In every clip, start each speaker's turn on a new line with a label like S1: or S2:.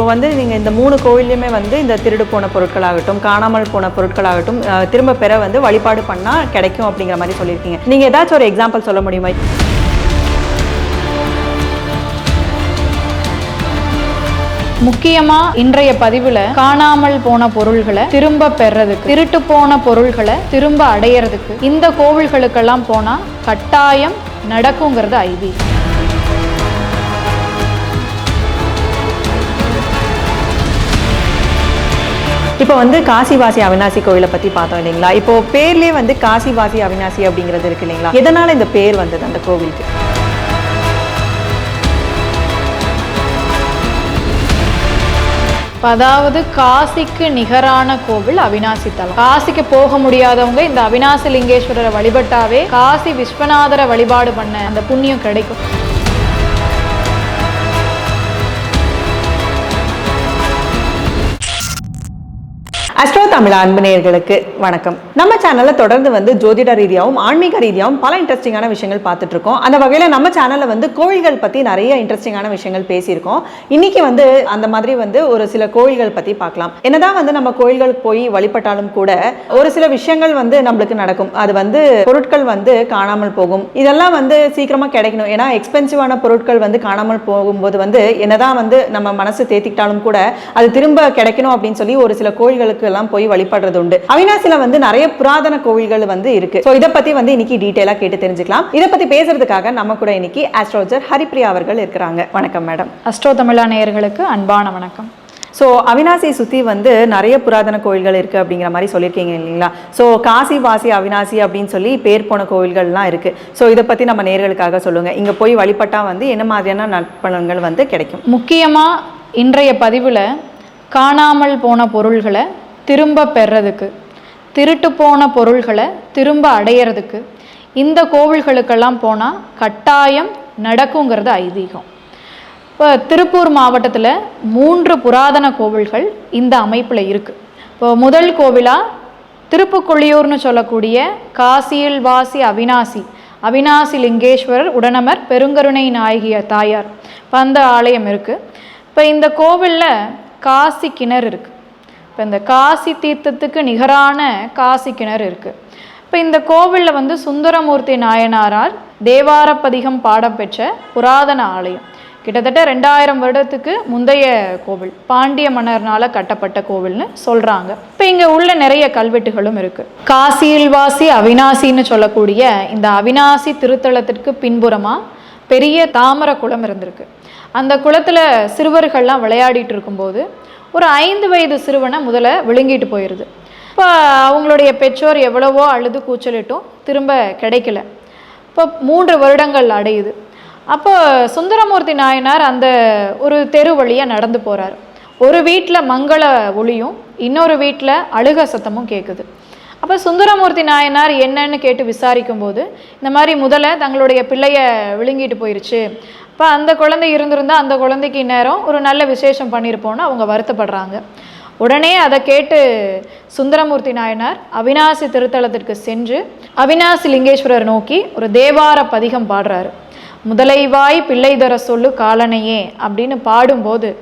S1: இப்போ வந்து நீங்கள் இந்த மூணு கோவில்லையுமே வந்து இந்த திருடு போன பொருட்களாகட்டும் காணாமல் போன பொருட்களாகட்டும் திரும்ப பெற வந்து வழிபாடு பண்ணால் கிடைக்கும் அப்படிங்கிற மாதிரி சொல்லியிருக்கீங்க. நீங்கள் ஏதாச்சும் ஒரு எக்ஸாம்பிள் சொல்ல முடியுமா?
S2: முக்கியமா இன்றைய பதிவுல காணாமல் போன பொருள்களை திரும்ப பெறதுக்கு திருட்டு போன பொருள்களை திரும்ப அடையறதுக்கு இந்த கோவில்களுக்கெல்லாம் போனா கட்டாயம் நடக்குங்கிறது ஐதீகம்.
S1: இப்போ வந்து காசிவாசி அவினாசி கோயிலை பற்றி பார்த்தோம் இல்லைங்களா? இப்போ பேர்லேயே வந்து காசிவாசி அவினாசி அப்படிங்கிறது இருக்கு இல்லைங்களா? எதனால் இந்த பேர் வந்தது அந்த கோவிலுக்கு?
S2: அதாவது காசிக்கு நிகரான கோவில் அவினாசி தலம். காசிக்கு போக முடியாதவங்க இந்த அவினாசி லிங்கேஸ்வரரை வழிபட்டாவே காசி விஸ்வநாதரை வழிபாடு பண்ண அந்த புண்ணியம் கிடைக்கும்.
S1: அஸ்ட்ரோ தமிழ் அன்பினேயர்களுக்கு வணக்கம். நம்ம சேனல்ல தொடர்ந்து வந்து ஜோதிட ரீதியாகவும் ஆன்மீக ரீதியாகவும் பல இன்ட்ரெஸ்டிங்கான விஷயங்கள் பார்த்துட்டு இருக்கோம். அந்த வகையில நம்ம சேனல்ல வந்து கோயில்கள் பத்தி நிறைய இன்ட்ரெஸ்டிங்கான விஷயங்கள் பேசியிருக்கோம். இன்னைக்கு வந்து அந்த மாதிரி வந்து ஒரு சில கோயில்கள் பத்தி பார்க்கலாம். என்னதான் வந்து நம்ம கோயில்களுக்கு போய் வழிபட்டாலும் கூட ஒரு சில விஷயங்கள் வந்து நம்மளுக்கு நடக்கும். அது வந்து பொருட்கள் வந்து காணாமல் போகும். இதெல்லாம் வந்து சீக்கிரமா கிடைக்கணும். ஏன்னா எக்ஸ்பென்சிவான பொருட்கள் வந்து காணாமல் போகும்போது வந்து என்னதான் வந்து நம்ம மனசு தேத்திக்கிட்டாலும் கூட அது திரும்ப கிடைக்கணும் அப்படின்னு சொல்லி ஒரு சில கோயில்களுக்கு எல்லாம் போய் வழிபடுறது உண்டு. அவினாசில வந்து நிறைய புராதன கோவில்கள் வந்து இருக்கு. ஸோ இதை பத்தி வந்து இன்னைக்கு டீட்டெயிலா கேட்டு தெரிஞ்சுக்கலாம். இதை பத்தி பேசுறதுக்காக நம்ம கூட இன்னைக்கு ஆஸ்ட்ரோலஜர் ஹரிப்ரியா அவர்கள் இருக்கிறாங்க. வணக்கம் மேடம்
S2: அஸ்ட்ரோ தமிழா நேயர்களுக்கு அன்பான வணக்கம்.
S1: ஸோ அவினாசியை சுற்றி வந்து நிறைய புராதன கோயில்கள் இருக்குது அப்படிங்கிற மாதிரி சொல்லியிருக்கீங்க இல்லைங்களா? ஸோ காசி வாசி அவினாசி அப்படின்னு சொல்லி பேர் போன கோயில்கள்லாம் இருக்குது ஸோ இதை பற்றி நம்ம நேர்களுக்காக சொல்லுங்கள் இங்கே போய் வழிபட்டால் வந்து என்ன மாதிரியான நற்பலன்கள் வந்து கிடைக்கும்?
S2: முக்கியமா இன்றைய பதிவுல காணாமல் போன பொருள்களை திரும்ப பெறதுக்கு திருட்டு போன பொருள்களை திரும்ப அடையிறதுக்கு இந்த கோவில்களுக்கெல்லாம் போனால் கட்டாயம் நடக்குங்கிறது ஐதீகம். இப்போ திருப்பூர் மாவட்டத்தில் மூன்று புராதன கோவில்கள் இந்த அமைப்பில் இருக்குது இப்போ முதல் கோவிலாக திருப்புக்கொள்ளியூர்னு சொல்லக்கூடிய காசியில் வாசி அவினாசி. அவினாசி லிங்கேஸ்வரர் உடனமர் பெருங்கருணை நாயகிய தாயார். இப்போ அந்த ஆலயம் இருக்குது இப்போ இந்த கோவிலில் காசி கிணறு இருக்குது இப்போ இந்த காசி தீர்த்தத்துக்கு நிகரான காசி கிணறு இருக்குது இப்போ இந்த கோவிலில் வந்து சுந்தரமூர்த்தி நாயனாரால் தேவாரப்பதிகம் பாடப்பெற்ற புராதன ஆலயம். கிட்டத்தட்ட ரெண்டாயிரம் வருடத்துக்கு முந்தைய கோவில் பாண்டிய மன்னர்னால கட்டப்பட்ட கோவில்னு சொல்றாங்க. இப்போ இங்க உள்ள நிறைய கல்வெட்டுகளும் இருக்கு. காசியில் வாசி அவினாசின்னு சொல்லக்கூடிய இந்த அவினாசி திருத்தலத்திற்கு பின்புறமா பெரிய தாமர குளம் இருந்திருக்கு. அந்த குளத்துல சிறுவர்கள்லாம் விளையாடிட்டு இருக்கும்போது ஒரு ஐந்து வயது சிறுவனை முதல்ல விழுங்கிட்டு போயிடுது இப்போ அவங்களுடைய பெற்றோர் எவ்வளவோ அழுது கூச்சலிட்டும் திரும்ப கிடைக்கல. இப்போ மூன்று வருடங்கள் அடையுது. அப்போ சுந்தரமூர்த்தி நாயனார் அந்த ஒரு தெரு வழியாக நடந்து போகிறார் ஒரு வீட்டில் மங்கள ஒளியும் இன்னொரு வீட்டில் அழுக சத்தமும் கேட்குது அப்போ சுந்தரமூர்த்தி நாயனார் என்னன்னு கேட்டு விசாரிக்கும்போது இந்த மாதிரி முதல்ல தங்களுடைய பிள்ளைய விழுங்கிட்டு போயிருச்சு. அப்போ அந்த குழந்தை இருந்திருந்தா அந்த குழந்தைக்கு இந்நேரம் ஒரு நல்ல விசேஷம் பண்ணியிருப்போம்னு அவங்க வருத்தப்படுறாங்க. உடனே அதை கேட்டு சுந்தரமூர்த்தி நாயனார் அவினாசி திருத்தலத்திற்கு சென்று அவினாசி லிங்கேஸ்வரர் நோக்கி ஒரு தேவார பதிகம் பாடுறாரு. முதலைவாய் பிள்ளை தர சொல்லு காலனையே அப்படின்னு பாடும்போது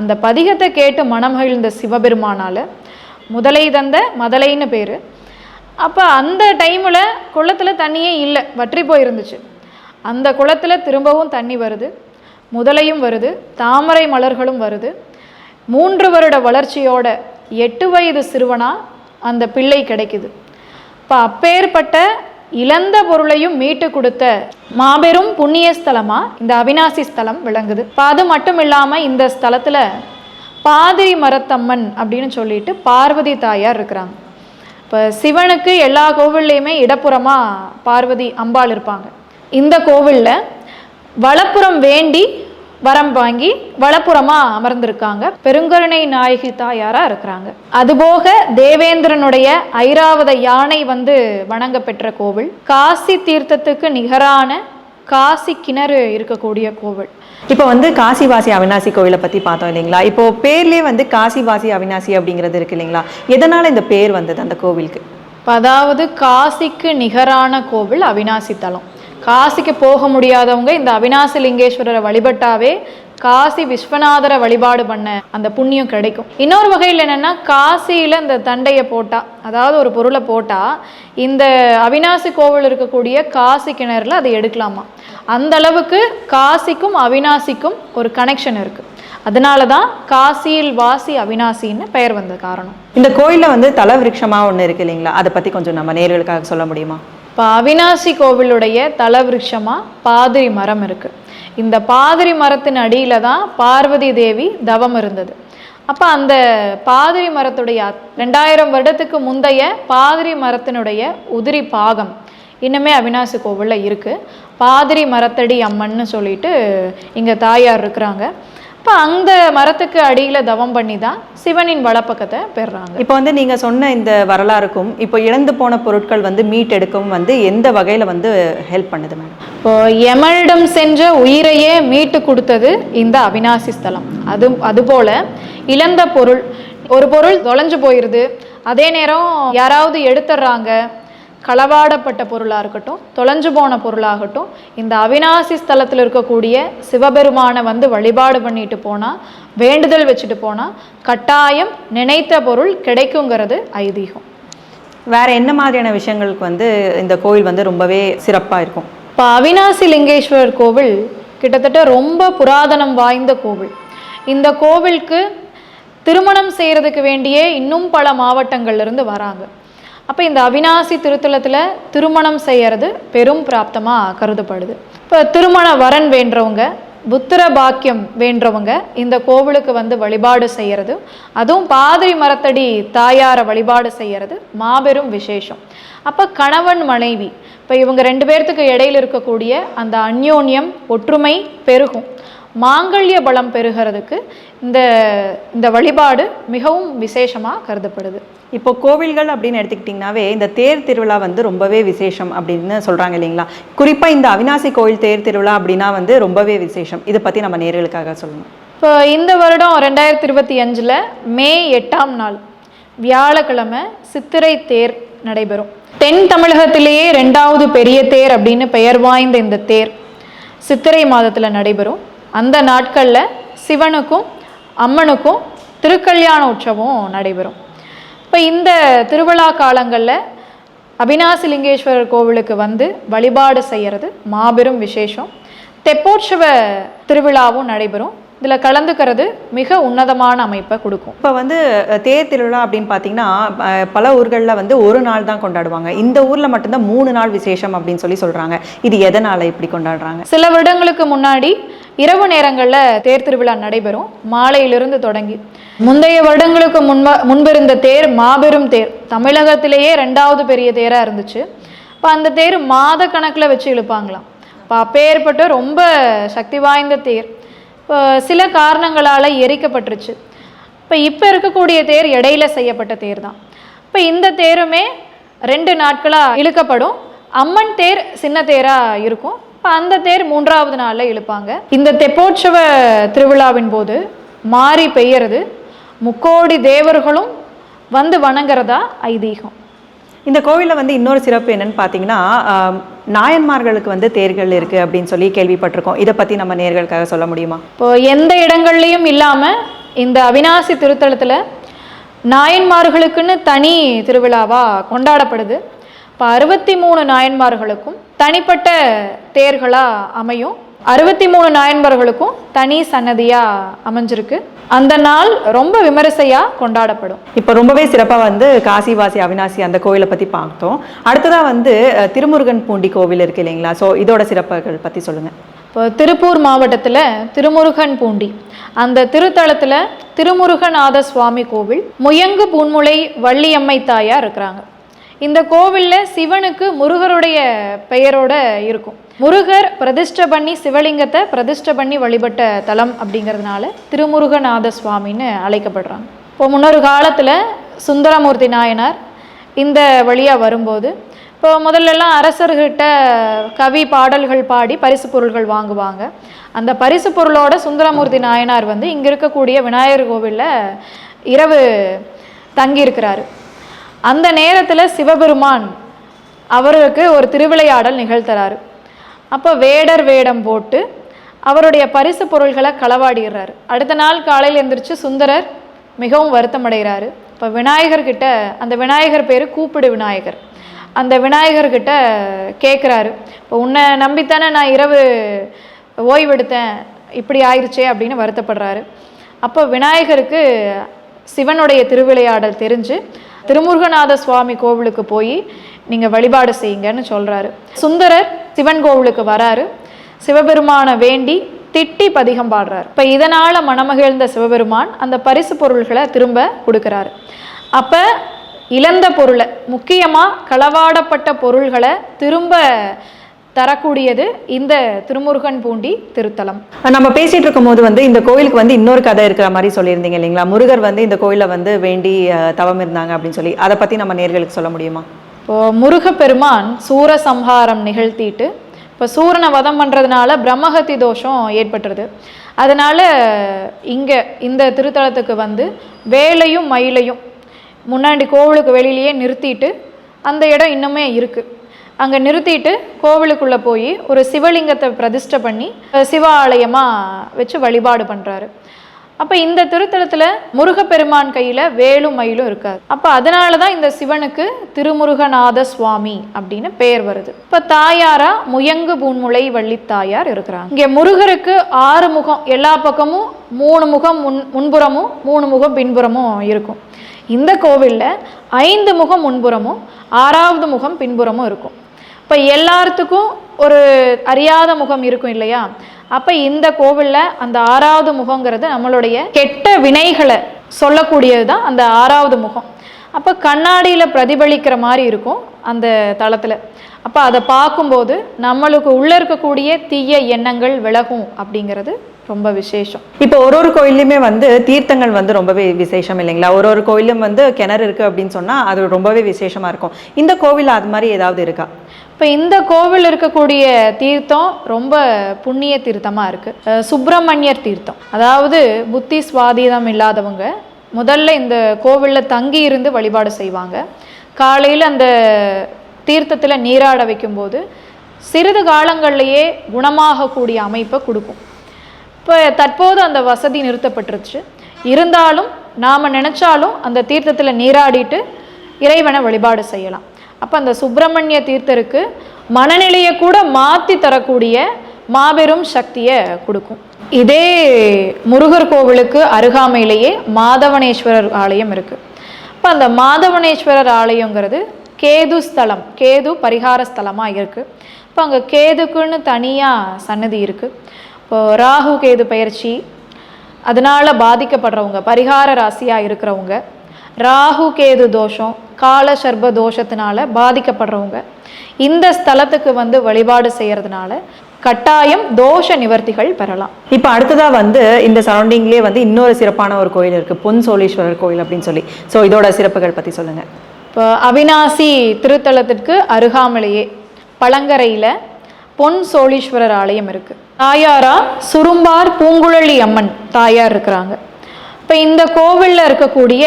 S2: அந்த பதிகத்தை கேட்டு மணமகிழ்ந்த சிவபெருமானால் முதலை தந்த மதலைன்னு பேர். அப்போ அந்த டைமில் குளத்தில் தண்ணியே இல்லை வற்றி போயிருந்துச்சு. அந்த குளத்தில் திரும்பவும் தண்ணி வருது முதலையும் வருது தாமரை மலர்களும் வருது. மூன்று வருட வளர்ச்சியோட எட்டு வயது சிறுவனா அந்த பிள்ளை கிடைக்குது. இப்போ அப்பேற்பட்ட இழந்த பொருளையும் மீட்டு கொடுத்த மாபெரும் புண்ணியஸ்தலமாக இந்த அவினாசி ஸ்தலம் விளங்குது. இப்போ அது மட்டும் இல்லாமல் இந்த ஸ்தலத்தில் பாதிரி மரத்தம்மன் அப்படின்னு சொல்லிட்டு பார்வதி தாயார் இருக்கிறாங்க. இப்போ சிவனுக்கு எல்லா கோவில்லையுமே இடப்புறமாக பார்வதி அம்பாள் இருப்பாங்க. இந்த கோவிலில் வலப்புறம் வேண்டி வரம் வாங்கி வலப்புறமாக அமர்ந்திருக்காங்க. பெருங்கருணை நாயகி தாயாராக இருக்கிறாங்க. அதுபோக தேவேந்திரனுடைய ஐராவத யானை வந்து வணங்க பெற்ற கோவில். காசி தீர்த்தத்துக்கு நிகரான காசி கிணறு இருக்கக்கூடிய கோவில்.
S1: இப்போ வந்து காசிவாசி அவினாசி கோவிலை பற்றி பார்த்தோம் இல்லைங்களா? இப்போ பேர்லேயே வந்து காசிவாசி அவினாசி அப்படிங்கிறது இருக்கு இல்லைங்களா? எதனால் இந்த பேர் வந்தது அந்த கோவிலுக்கு?
S2: அதாவது காசிக்கு நிகரான கோவில் அவினாசி தலம். காசிக்கு போக முடியாதவங்க இந்த அவினாசி லிங்கேஸ்வரரை வழிபட்டாவே காசி விஸ்வநாதரை வழிபாடு பண்ண அந்த புண்ணியம் கிடைக்கும். இன்னொரு வகையில் என்னென்னா காசியில் இந்த தண்டையை போட்டால் அதாவது ஒரு பொருளை போட்டால் இந்த அவினாசி கோவில் இருக்கக்கூடிய காசி கிணறுல அதை எடுக்கலாமா? அந்த அளவுக்கு காசிக்கும் அவினாசிக்கும் ஒரு கனெக்ஷன் இருக்குது அதனால தான் காசியில் வாசி அவினாசின்னு பெயர் வந்த காரணம்.
S1: இந்த கோயிலில் வந்து தலவிருஷமாக ஒன்று இருக்கு இல்லைங்களா? அதை பற்றி கொஞ்சம் நம்ம நேர்களுக்காக சொல்ல முடியுமா?
S2: இப்போ அவினாசி கோவிலுடைய தலவிருஷமாக பாதிரி மரம் இருக்குது இந்த பாதிரி மரத்தின் அடியில் தான் பார்வதி தேவி தவம் இருந்தது. அப்போ அந்த பாதிரி மரத்துடைய ரெண்டாயிரம் வருடத்துக்கு முந்தைய பாதிரி மரத்தினுடைய உதிரி பாகம் இன்னுமே அவினாசி கோவிலில் இருக்குது பாதிரி மரத்தடி அம்மன்னு சொல்லிட்டு இங்கே தாயார் இருக்கிறாங்க. இப்போ அந்த மரத்துக்கு அடியில் தவம் பண்ணி தான் சிவனின் வலப்பக்கத்தை பெறுறாங்க.
S1: இப்போ வந்து நீங்கள் சொன்ன இந்த வரலாறுக்கும் இப்போ இழந்து போன பொருட்கள் வந்து மீட் எடுக்கவும் வந்து எந்த வகையில் வந்து ஹெல்ப் பண்ணுது மேடம்?
S2: இப்போ யமனிடம் சென்ற உயிரையே மீட்டு கொடுத்தது இந்த அவினாசி ஸ்தலம். அது அதுபோல இழந்த பொருள் ஒரு பொருள் தொலைஞ்சு போயிடுது அதே நேரம் யாராவது எடுத்துடுறாங்க. களவாடப்பட்ட பொருளாக இருக்கட்டும் தொலைஞ்சு போன பொருளாகட்டும் இந்த அவினாசி ஸ்தலத்தில் இருக்கக்கூடிய சிவபெருமானை வந்து வழிபாடு பண்ணிட்டு போனால் வேண்டுதல் வச்சுட்டு போனால் கட்டாயம் நினைத்த பொருள் கிடைக்குங்கிறது ஐதீகம்.
S1: வேற என்ன மாதிரியான விஷயங்களுக்கு வந்து இந்த கோயில் வந்து ரொம்பவே சிறப்பாக இருக்கும்?
S2: இப்போ அவினாசி லிங்கேஸ்வரர் கோவில் கிட்டத்தட்ட ரொம்ப புராதனம் வாய்ந்த கோவில். இந்த கோவிலுக்கு திருமணம் செய்கிறதுக்கு வேண்டியே இன்னும் பல மாவட்டங்கள்ல இருந்து வராங்க. அப்போ இந்த அவினாசி திருத்தலத்தில் திருமணம் செய்கிறது பெரும் பிராப்தமாக கருதப்படுது. இப்போ திருமண வரன் வேண்டவங்க புத்திர பாக்கியம் வேண்டவங்க இந்த கோவிலுக்கு வந்து வழிபாடு செய்கிறது அதுவும் பாதிரி மரத்தடி தாயாரை வழிபாடு செய்கிறது மாபெரும் விசேஷம். அப்போ கணவன் மனைவி இப்போ இவங்க ரெண்டு பேர்த்துக்கு இடையில இருக்கக்கூடிய அந்த அந்யோன்யம் ஒற்றுமை பெருகும். மாங்கல்ய பலம் பெருகிறதுக்கு இந்த இந்த வழிபாடு மிகவும் விசேஷமாக கருதப்படுது.
S1: இப்போ கோவில்கள் அப்படின்னு எடுத்துக்கிட்டிங்கனாவே இந்த தேர் திருவிழா வந்து ரொம்பவே விசேஷம் அப்படின்னு சொல்கிறாங்க இல்லைங்களா? குறிப்பாக இந்த அவினாசி கோயில் தேர் திருவிழா அப்படின்னா வந்து ரொம்பவே விசேஷம். இதை பற்றி நம்ம நேர்களுக்காக சொல்லணும்.
S2: இப்போ இந்த வருடம் ரெண்டாயிரத்தி இருபத்தி அஞ்சில் மே எட்டாம் நாள் வியாழக்கிழமை சித்திரை தேர் நடைபெறும். தென் தமிழகத்திலேயே ரெண்டாவது பெரிய தேர் அப்படின்னு பெயர் வாய்ந்த இந்த தேர் சித்திரை மாதத்தில் நடைபெறும். அந்த நாட்களில் சிவனுக்கும் அம்மனுக்கும் திருக்கல்யாண உற்சவம் நடைபெறும். இப்போ இந்த திருவிழா காலங்களில் அபிநாசிலிங்கேஸ்வரர் கோவிலுக்கு வந்து வழிபாடு செய்கிறது மாபெரும் விசேஷம். தெப்போற்சவ திருவிழாவும் நடைபெறும். இதில் கலந்துக்கிறது மிக உன்னதமான அமைப்பை கொடுக்கும்.
S1: இப்போ வந்து தேர் திருவிழா அப்படின்னு பார்த்தீங்கன்னா பல ஊர்களில் வந்து ஒரு நாள் தான் கொண்டாடுவாங்க. இந்த ஊரில் மட்டும்தான் மூணு நாள் விசேஷம் அப்படின்னு சொல்லி சொல்கிறாங்க இது எதனால் இப்படி கொண்டாடுறாங்க?
S2: சில வருடங்களுக்கு முன்னாடி இரவு நேரங்களில் தேர் திருவிழா நடைபெறும். மாலையிலிருந்து தொடங்கி முந்தைய வருடங்களுக்கு முன்ப முன்பிருந்த தேர் மாபெரும் தேர். தமிழகத்திலேயே ரெண்டாவது பெரிய தேராக இருந்துச்சு. இப்போ அந்த தேர் மாத கணக்கில் வச்சு இழுப்பாங்களாம். இப்போ அப்பேற்பட்ட ரொம்ப சக்தி வாய்ந்த தேர். சில காரணங்களால் எரிக்கப்பட்டுருச்சு. இப்போ இப்போ இருக்கக்கூடிய தேர் இடையில செய்யப்பட்ட தேர் தான். இப்போ இந்த தேருமே ரெண்டு நாட்களாக இழுக்கப்படும். அம்மன் தேர் சின்ன தேராக இருக்கும். இப்போ அந்த தேர் மூன்றாவது நாளில் இழுப்பாங்க. இந்த தெப்போற்சவ திருவிழாவின் போது மாறி பெய்யறது. முக்கோடி தேவர்களும் வந்து வணங்குறதா ஐதீகம்.
S1: இந்த கோவிலில் வந்து இன்னொரு சிறப்பு என்னன்னு பார்த்தீங்கன்னா நாயன்மார்களுக்கு வந்து தேர்கள் இருக்குது அப்படின்னு சொல்லி கேள்விப்பட்டிருக்கோம். இதை பற்றி நம்ம நேர்களுக்காக சொல்ல முடியுமா?
S2: இப்போ எந்த இடங்கள்லையும் இல்லாமல் இந்த அவினாசி திருத்தலத்தில் நாயன்மார்களுக்குன்னு தனி திருவிழாவாக கொண்டாடப்படுது. இப்போ அறுபத்தி மூணு நாயன்மார்களுக்கும் தனிப்பட்ட தேர்களாக அமையும். அறுபத்தி மூணு நாயன்மார்களுக்கும் தனி சன்னதியாக அமைஞ்சிருக்கு. அந்த நாள் ரொம்ப விமரிசையாக கொண்டாடப்படும்.
S1: இப்போ ரொம்பவே சிறப்பாக வந்து காசிவாசி அவினாசி அந்த கோவிலை பற்றி பார்த்தோம். அடுத்ததாக வந்து திருமுருகன் பூண்டி கோவில் இருக்கு இல்லைங்களா? ஸோ இதோட சிறப்புகள் பற்றி சொல்லுங்கள்
S2: இப்போ திருப்பூர் மாவட்டத்தில் திருமுருகன் பூண்டி. அந்த திருத்தலத்தில் திருமுருகநாத சுவாமி கோவில் முயங்கு பூன்முளை வள்ளியம்மை தாயார் இருக்கிறாங்க. இந்த கோவிலில் சிவனுக்கு முருகருடைய பெயரோட இருக்கும். முருகர் பிரதிஷ்டை பண்ணி சிவலிங்கத்தை பிரதிஷ்டை பண்ணி வழிபட்ட தலம் அப்படிங்கிறதுனால திருமுருகநாத சுவாமின்னு அழைக்கப்படுறாங்க. இப்போ முன்னொரு காலத்தில் சுந்தரமூர்த்தி நாயனார் இந்த வழியாக வரும்போது இப்போ முதல்லலாம் அரசர்கிட்ட கவி பாடல்கள் பாடி பரிசு பொருள்கள் வாங்குவாங்க. அந்த பரிசு பொருளோட சுந்தரமூர்த்தி நாயனார் வந்து இங்கே இருக்கக்கூடிய விநாயகர் கோவிலில் இரவு தங்கியிருக்கிறாரு. அந்த நேரத்தில் சிவபெருமான் அவருக்கு ஒரு திருவிளையாடல் நிகழ்த்துறாரு. அப்போ வேடர் வேடம் போட்டு அவருடைய பரிசு பொருள்களை களவாடிடுறாரு. அடுத்த நாள் காலையில் எந்திரிச்சு சுந்தரர் மிகவும் வருத்தம் அடைகிறாரு இப்போ விநாயகர்கிட்ட அந்த விநாயகர் பேர் கூப்பிடு விநாயகர். அந்த விநாயகர்கிட்ட கேட்குறாரு இப்போ உன்னை நம்பித்தானே நான் இரவு ஓய்வெடுத்தேன். இப்படி ஆயிடுச்சே அப்படின்னு வருத்தப்படுறாரு. அப்போ விநாயகருக்கு சிவனுடைய திருவிளையாடல் தெரிஞ்சு திருமுருகநாத சுவாமி கோவிலுக்கு போய் நீங்கள் வழிபாடு செய்யுங்கன்னு சொல்கிறாரு சுந்தரர் சிவன் கோவிலுக்கு வராரு. சிவபெருமானை வேண்டி திட்டி பதிகம் பாடுறார். இப்போ இதனால் மனமகிழ்ந்த சிவபெருமான் அந்த பரிசு பொருள்களை திரும்ப கொடுக்குறாரு. அப்போ இழந்த பொருளை முக்கியமாக களவாடப்பட்ட பொருள்களை திரும்ப தரக்கூடியது இந்த திருமுருகன் பூண்டி திருத்தலம்.
S1: நம்ம பேசிட்டு இருக்கும் போது வந்து இந்த கோயிலுக்கு வந்து இன்னொரு கதை இருக்கிற மாதிரி சொல்லியிருந்தீங்க இல்லைங்களா? முருகர் வந்து இந்த கோயிலை வந்து வேண்டி தவம் இருந்தாங்க அப்படின்னு சொல்லி. அதை பத்தி நம்ம நேர்களுக்கு சொல்ல முடியுமா?
S2: இப்போ முருகப்பெருமான் சூரசம்ஹாரம் நிகழ்த்திட்டு இப்போ சூரனை வதம் பண்ணுறதுனால பிரம்மஹத்தி தோஷம் ஏற்பட்டுருது. அதனால இங்கே இந்த திருத்தலத்துக்கு வந்து வேலையும் மயிலையும் முன்னாடி கோவிலுக்கு வெளியிலேயே நிறுத்திட்டு அந்த இடம் இன்னுமே இருக்குது அங்கே நிறுத்திட்டு கோவிலுக்குள்ளே போய் ஒரு சிவலிங்கத்தை பிரதிஷ்டை பண்ணி சிவாலயமாக சிவ ஆலயமாக வச்சு வழிபாடு பண்ணுறாரு அப்போ இந்த திருத்தலத்தில் முருகப்பெருமான் கையில் வேலும் மயிலும் இருக்காது. அப்போ அதனால தான் இந்த சிவனுக்கு திருமுருகநாத சுவாமி அப்படின்னு பெயர் வருது. இப்போ தாயாரா முயங்கு பூன்முளை வள்ளி தாயார் இருக்கிறாங்க. இங்கே முருகருக்கு ஆறு முகம் எல்லா பக்கமும் மூணு முகம் முன் முன்புறமும் மூணு முகம் பின்புறமும் இருக்கும். இந்த கோவிலில் ஐந்து முகம் முன்புறமும் ஆறாவது முகம் பின்புறமும் இருக்கும். இப்போ எல்லாத்துக்கும் ஒரு அறியாத முகம் இருக்கும் இல்லையா? அப்போ இந்த கோவிலில் அந்த ஆறாவது முகங்கிறது நம்மளுடைய கெட்ட வினைகளை சொல்லக்கூடியது தான் அந்த ஆறாவது முகம். அப்போ கண்ணாடியில் பிரதிபலிக்கிற மாதிரி இருக்கும் அந்த தளத்தில். அப்போ அதை பார்க்கும்போது நம்மளுக்கு உள்ளே இருக்கக்கூடிய தீய எண்ணங்கள் விலகும் அப்படிங்கிறது ரொம்ப விசேஷம்.
S1: இப்போ ஒரு ஒரு கோயில்லையுமே வந்து தீர்த்தங்கள் வந்து ரொம்பவே விசேஷம் இல்லைங்களா? ஒரு ஒரு கோயிலும் வந்து கிணறு இருக்கு அப்படின்னு சொன்னால் அது ரொம்பவே விசேஷமாக இருக்கும். இந்த கோவில் அது மாதிரி ஏதாவது இருக்கா?
S2: இப்போ இந்த கோவில் இருக்கக்கூடிய தீர்த்தம் ரொம்ப புண்ணிய தீர்த்தமாக இருக்குது சுப்பிரமணியர் தீர்த்தம். அதாவது புத்தி சுவாதீனம் இல்லாதவங்க முதல்ல இந்த கோவிலில் தங்கி இருந்து வழிபாடு செய்வாங்க. காலையில் அந்த தீர்த்தத்தில் நீராட வைக்கும்போது சிறிது காலங்கள்லேயே குணமாகக்கூடிய அமைப்பை கொடுக்கும். இப்போ தற்போது அந்த வசதி நிறுத்தப்பட்டுருச்சு. இருந்தாலும் நாம் நினச்சாலும் அந்த தீர்த்தத்தில் நீராடிட்டு இறைவனை வழிபாடு செய்யலாம். அப்போ அந்த சுப்பிரமணிய தீர்த்தருக்கு மனநிலையை கூட மாற்றி தரக்கூடிய மாபெரும் சக்தியை கொடுக்கும். இதே முருகர் கோவிலுக்கு அருகாமையிலேயே மாதவனேஸ்வரர் ஆலயம் இருக்குது இப்போ அந்த மாதவனேஸ்வரர் ஆலயங்கிறது கேது ஸ்தலம் கேது பரிகார ஸ்தலமாக இருக்குது இப்போ அங்கே கேதுக்குன்னு தனியாக சன்னதி இருக்குது இப்போ ராகு கேது பயிற்சி அதனால் பாதிக்கப்படுறவங்க பரிகார ராசியாக இருக்கிறவங்க ராகு கேது தோஷம் கால சர்ப தோஷத்தினால பாதிக்கப்படுறவங்க. இந்த ஸ்தலத்துக்கு வந்து வழிபாடு செய்கிறதுனால கட்டாயம் தோஷ நிவர்த்திகள் பெறலாம்.
S1: இப்போ அடுத்ததா வந்து இந்த சரௌண்டிங்லேயே வந்து இன்னொரு சிறப்பான ஒரு கோயில் இருக்கு. பொன் சோழீஸ்வரர் கோயில் அப்படின்னு சொல்லி. ஸோ இதோட சிறப்புகள் பத்தி சொல்லுங்க.
S2: இப்போ அவினாசி திருத்தலத்திற்கு அருகாமலேயே பழங்கரையில் பொன் சோழீஸ்வரர் ஆலயம் இருக்குது தாயாரா சுரும்பார் பூங்குழலி அம்மன் தாயார் இருக்கிறாங்க. இப்போ இந்த கோவிலில் இருக்கக்கூடிய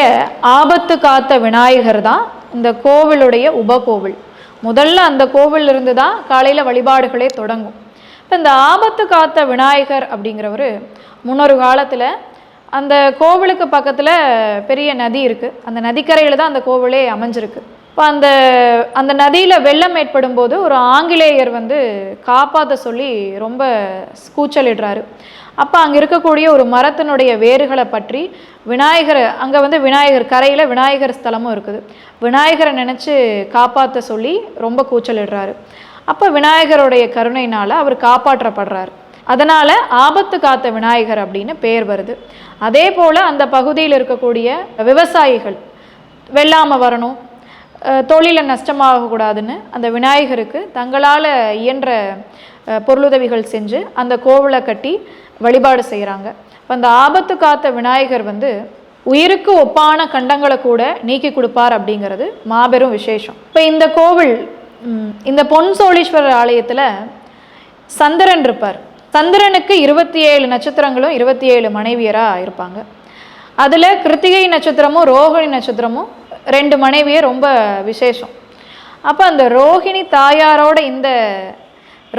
S2: ஆபத்து காத்த விநாயகர் தான் இந்த கோவிலுடைய உபகோவில். முதல்ல அந்த கோவில் இருந்து தான் காலையில் வழிபாடுகளே தொடங்கும். இப்போ இந்த ஆபத்து காத்த விநாயகர் அப்படிங்கிறவர் முன்னொரு காலத்தில் அந்த கோவிலுக்கு பக்கத்தில் பெரிய நதி இருக்குது அந்த நதிக்கரையில் தான் அந்த கோவிலே அமைஞ்சிருக்கு. இப்போ அந்த அந்த நதியில் வெள்ளம் ஏற்படும் போது ஒரு ஆங்கிலேயர் வந்து காப்பாற்ற சொல்லி ரொம்ப கூச்சலிடுறாரு. அப்போ அங்கே இருக்கக்கூடிய ஒரு மரத்தினுடைய வேர்களை பற்றி விநாயகரை அங்கே வந்து விநாயகர் கரையில் விநாயகர் ஸ்தலமும் இருக்குது. விநாயகரை நினச்சி காப்பாற்ற சொல்லி ரொம்ப கூச்சலிடுறாரு. அப்போ விநாயகருடைய கருணையினால் அவர் காப்பாற்றப்படுறார். அதனால் ஆபத்து காத்த விநாயகர் அப்படின்னு பேர் வருது. அதே போல் அந்த பகுதியில் இருக்கக்கூடிய விவசாயிகள் வெள்ளாமை வரணும் அஹ் தொழில நஷ்டமாகக்கூடாதுன்னு அந்த விநாயகருக்கு தங்களால் இயன்ற பொருளுதவிகள் செஞ்சு அந்த கோவிலை கட்டி வழிபாடு செய்கிறாங்க இப்போ அந்த ஆபத்து காத்த விநாயகர் வந்து உயிருக்கு ஒப்பான கண்டங்களை கூட நீக்கி கொடுப்பார் அப்படிங்கிறது மாபெரும் விசேஷம். இப்போ இந்த கோவில் இந்த பொன் சோழீஸ்வரர் ஆலயத்தில் சந்திரன் இருப்பார். சந்திரனுக்கு இருபத்தி ஏழு நட்சத்திரங்களும் இருபத்தி ஏழு மனைவியராக இருப்பாங்க. அதில் கிருத்திகை நட்சத்திரமும் ரோகிணி நட்சத்திரமும் ரெண்டு மனைவியே ரொம்ப விசேஷம். அப்போ அந்த ரோகிணி தாயாரோட இந்த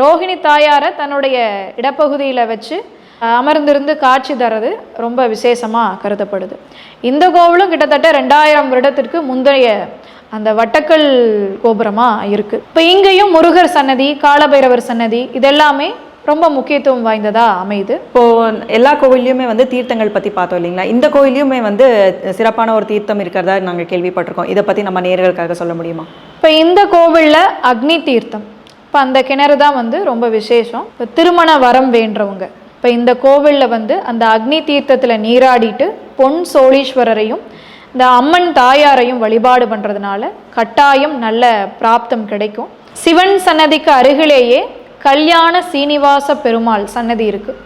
S2: ரோஹிணி தாயாரை தன்னுடைய இடப்பகுதியில் வச்சு அமர்ந்திருந்து காட்சி தர்றது ரொம்ப விசேஷமாக கருதப்படுது. இந்த கோவிலும் கிட்டத்தட்ட ரெண்டாயிரம் வருடத்திற்கு முந்தைய அந்த வட்டக்கல் கோபுரமாக இருக்குது இப்போ இங்கேயும் முருகர் சன்னதி காலபைரவர் சன்னதி இதெல்லாமே ரொம்ப முக்கியத்துவம் வாய்ந்ததாக அமையுது?
S1: இப்போ எல்லா கோவில்லையுமே வந்து தீர்த்தங்கள் பத்தி பார்த்தோம் இல்லைங்களா? இந்த கோவில்லையுமே வந்து சிறப்பான ஒரு தீர்த்தம் இருக்கிறதா நாங்க கேள்விப்பட்டிருக்கோம். இதை பத்தி நம்ம நேயர்களுக்காக சொல்ல முடியுமா?
S2: இப்போ இந்த கோவிலில் அக்னி தீர்த்தம். இப்போ அந்த கிணறு தான் வந்து ரொம்ப விசேஷம். இப்போ திருமண வரம் வேண்டவங்க. இப்போ இந்த கோவிலில் வந்து அந்த அக்னி தீர்த்தத்தில் நீராடிட்டு பொன் சோழீஸ்வரரையும் இந்த அம்மன் தாயாரையும் வழிபாடு பண்ணுறதுனால கட்டாயம் நல்ல பிராப்தம் கிடைக்கும். சிவன் சன்னதிக்கு அருகிலேயே கல்யாண சீனிவாச பெருமாள் சன்னதி இருக்குது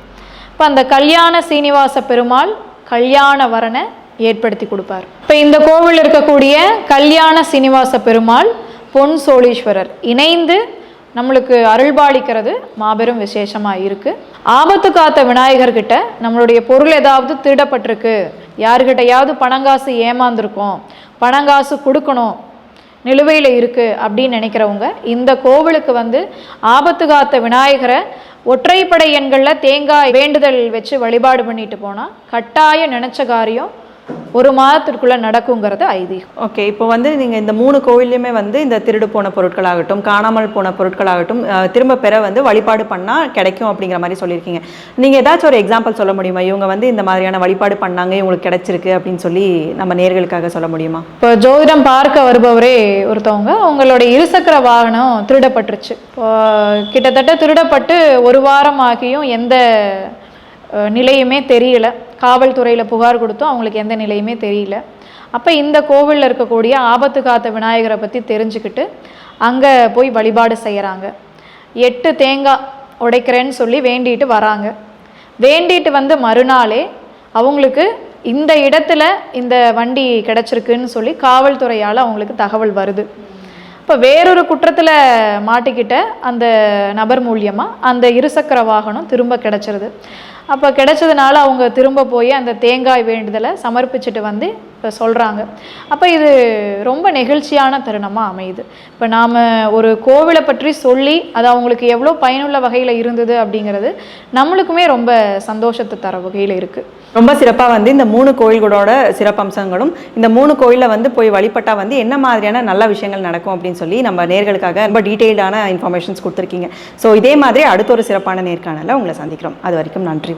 S2: இப்போ அந்த கல்யாண சீனிவாச பெருமாள் கல்யாண வரனை ஏற்படுத்தி கொடுப்பார். இப்போ இந்த கோவில் இருக்கக்கூடிய கல்யாண சீனிவாச பெருமாள் பொன் சோழீஸ்வரர் இணைந்து நம்மளுக்கு அருள்பாலிக்கிறது மாபெரும் விசேஷமாக இருக்குது ஆபத்து காத்த விநாயகர்கிட்ட நம்மளுடைய பொருள் ஏதாவது திருடப்பட்டிருக்கு. யார்கிட்டையாவது பணங்காசு ஏமாந்துருக்கோம். பணங்காசு கொடுக்கணும். நிலுவையில் இருக்குது அப்படின்னு நினைக்கிறவங்க இந்த கோவிலுக்கு வந்து ஆபத்து காத்த விநாயகரை ஒற்றைப்படை எண்களில் தேங்காய் வேண்டுதல் வச்சு வழிபாடு பண்ணிட்டு போனால் கட்டாயம் நினச்ச காரியம் ஒரு மாதத்திற்குள்ளே நடக்குங்கிறது ஐதீகம்.
S1: ஓகே இப்போ வந்து நீங்க இந்த மூணு கோவில்லையுமே வந்து இந்த திருடு போன பொருட்களாகட்டும் காணாமல் போன பொருட்களாகட்டும் திரும்ப பெற வந்து வழிபாடு பண்ணா கிடைக்கும் அப்படிங்கிற மாதிரி சொல்லியிருக்கீங்க. நீங்க ஏதாச்சும் ஒரு எக்ஸாம்பிள் சொல்ல முடியுமா? இவங்க வந்து இந்த மாதிரியான வழிபாடு பண்ணாங்க இவங்களுக்கு கிடைச்சிருக்கு அப்படின்னு சொல்லி நம்ம நேர்களுக்காக சொல்ல முடியுமா?
S2: இப்போ ஜோதிடம் பார்க்க வருபவரே ஒருத்தவங்க உங்களுடைய இருசக்கர வாகனம் திருடப்பட்டுருச்சு. இப்போ கிட்டத்தட்ட திருடப்பட்டு ஒரு வாரம் ஆகியும் எந்த நிலையுமே தெரியல. காவல்துறையில் புகார் கொடுத்தும் அவங்களுக்கு எந்த நிலையுமே தெரியல. அப்போ இந்த கோவிலில் இருக்கக்கூடிய ஆபத்து காத்த விநாயகரை பற்றி தெரிஞ்சுக்கிட்டு அங்கே போய் வழிபாடு செய்கிறாங்க எட்டு தேங்காய் உடைக்கிறேன்னு சொல்லி வேண்டிட்டு வராங்க. வேண்டிட்டு வந்து மறுநாளே அவங்களுக்கு இந்த இடத்துல இந்த வண்டி கிடச்சிருக்குன்னு சொல்லி காவல்துறையால் அவங்களுக்கு தகவல் வருது. இப்போ வேறொரு குற்றத்தில் மாட்டிக்கிட்ட அந்த நபர் மூலியமாக அந்த இருசக்கர வாகனம் திரும்ப கிடச்சிருது. அப்போ கிடைச்சதுனால அவங்க திரும்ப போய் அந்த தேங்காய் வேண்டுதலை சமர்ப்பிச்சுட்டு வந்து இப்போ சொல்கிறாங்க அப்போ இது ரொம்ப நெகிழ்ச்சியான தருணமாக அமையுது. இப்போ நாம் ஒரு கோவிலை பற்றி சொல்லி அது அவங்களுக்கு எவ்வளோ பயனுள்ள வகையில் இருந்தது அப்படிங்கிறது நம்மளுக்குமே ரொம்ப சந்தோஷத்தை தர வகையில் இருக்குது
S1: ரொம்ப சிறப்பாக வந்து இந்த மூணு கோயில்களோட சிறப்பம்சங்களும் இந்த மூணு கோயிலில் வந்து போய் வழிபட்டா வந்து என்ன மாதிரியான நல்ல விஷயங்கள் நடக்கும் அப்படின்னு சொல்லி நம்ம நேர்களுக்காக ரொம்ப டீட்டெயில்டான இன்ஃபர்மேஷன்ஸ் கொடுத்துருக்கீங்க. ஸோ இதே மாதிரி அடுத்த ஒரு சிறப்பான நேர்காணலில் உங்களை சந்திக்கிறோம். அது வரைக்கும் நன்றி